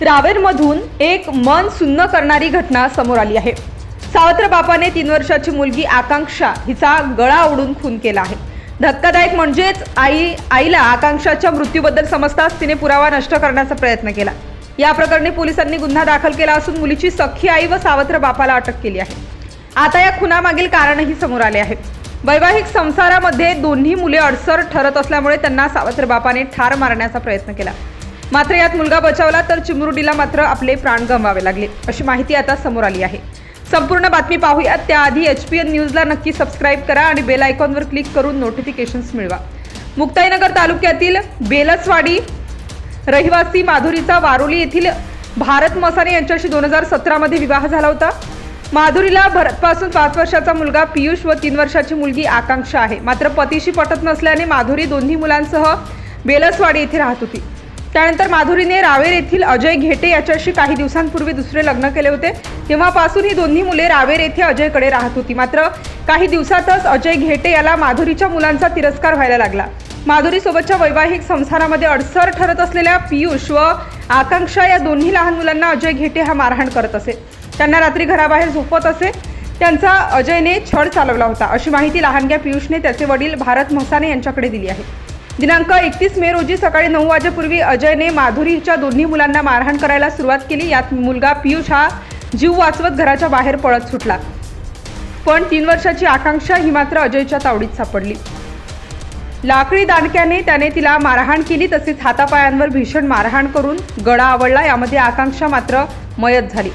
रावेरमधून एक मन सुन्न करणारी घटना समोर आली आहे. सावत्र बापाने तीन वर्षाची मुलगी आकांक्षा हिचा गळा ओढून खून केला आहे. धक्कादायक म्हणजेच आई आईला आकांक्षाच्या मृत्यूबद्दल समजताच तिने पुरावा नष्ट करण्याचा प्रयत्न केला. या प्रकरणी पोलिसांनी गुन्हा दाखल केला असून मुलीची सख्खी आई व सावत्र बापाला अटक केली आहे. आता या खुनामागील कारणही समोर आले आहे. वैवाहिक संसारामध्ये दोन्ही मुले अडसर ठरत असल्यामुळे त्यांना सावत्र बापाने ठार मारण्याचा प्रयत्न केला. मात्र यात मुलगा बचावला तर चिमुरडीला मात्र आपले प्राण गमवावे लागले. अशी माहिती आता समोर आली आहे. संपूर्ण बातमी पाहूयात. त्याआधी एच पी एन न्यूजला नक्की सबस्क्राईब करा आणि बेल आयकॉनवर क्लिक करून नोटिफिकेशन्स मिळवा. मुक्ताईनगर तालुक्यातील बेलसवाडी रहिवासी माधुरीचा वारोली येथील भारत मसाने यांच्याशी दोन हजार सतरामध्ये विवाह झाला होता. माधुरीला भरतपासून पाच वर्षाचा मुलगा पियुष व तीन वर्षाची मुलगी आकांक्षा आहे. मात्र पतीशी पटत नसल्याने माधुरी दोन्ही मुलांसह बेलसवाडी येथे राहत होती. त्यानंतर माधुरीने रावेर येथील अजय घेटे याच्याशी काही दिवसांपूर्वी दुसरे लग्न केले होते. तेव्हापासून ही दोन्ही मुले रावेर येथे अजयकडे राहत होती. मात्र काही दिवसातच अजय घेटे याला माधुरीच्या मुलांचा तिरस्कार व्हायला लागला. माधुरीसोबतच्या वैवाहिक संसारामध्ये अडसर ठरत असलेल्या पियुष व आकांक्षा या दोन्ही लहान मुलांना अजय घेटे हा मारहाण करत असे. त्यांना रात्री घराबाहेर झोपत असे. त्यांचा अजयने छळ चालवला होता. अशी माहिती लहानग्या पियुषने त्याचे वडील भारत म्हसाने यांच्याकडे दिली आहे. दिनांक एकतीस मे रोजी सकाळी नऊ वाजेपूर्वी अजयने माधुरीच्या दोन्ही मुलांना मारहाण करायला सुरुवात केली. यात मुलगा पियुष हा जीव वाचवत घराच्या बाहेर पळत सुटला. पण तीन वर्षाची आकांक्षा ही मात्र अजयच्या तावडीत सापडली. लाकडी दांडक्याने त्याने तिला मारहाण केली तसेच हातापायांवर भीषण मारहाण करून गळा आवडला. यामध्ये आकांक्षा मात्र मयत झाली.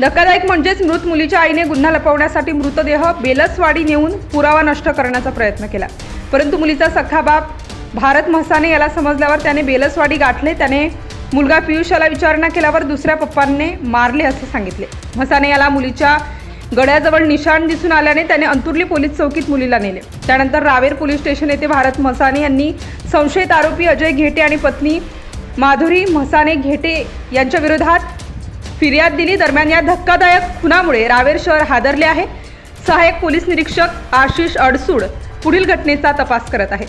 धक्कादायक म्हणजेच मृत मुलीच्या आईने गुन्हा लपवण्यासाठी मृतदेह बेलसवाडी नेऊन पुरावा नष्ट करण्याचा प्रयत्न केला. परंतु मुलीचा सख्खा बाप भारत म्हसाने याला समजल्यावर त्याने बेलसवाडी गाठले. त्याने मुलगा पियुषाला विचारणा केल्यावर दुसऱ्या पप्पांनी मारले असे सांगितले. म्हसाने याला मुलीच्या गड्याजवळ निशाण दिसून आल्याने त्याने अंतुर्ली पोलीस चौकीत मुलीला नेले. त्यानंतर रावेर पोलीस स्टेशन येथे भारत मसाने यांनी संशयित आरोपी अजय घेटे आणि पत्नी माधुरी म्हसाने घेटे यांच्या विरोधात फिर्याद दिली. दरम्यान या धक्कादायक खुनामुळे रावेर शहर हादरले आहे. सहाय्यक पोलीस निरीक्षक आशिष अडसूड पुढील घटनेचा तपास करत आहे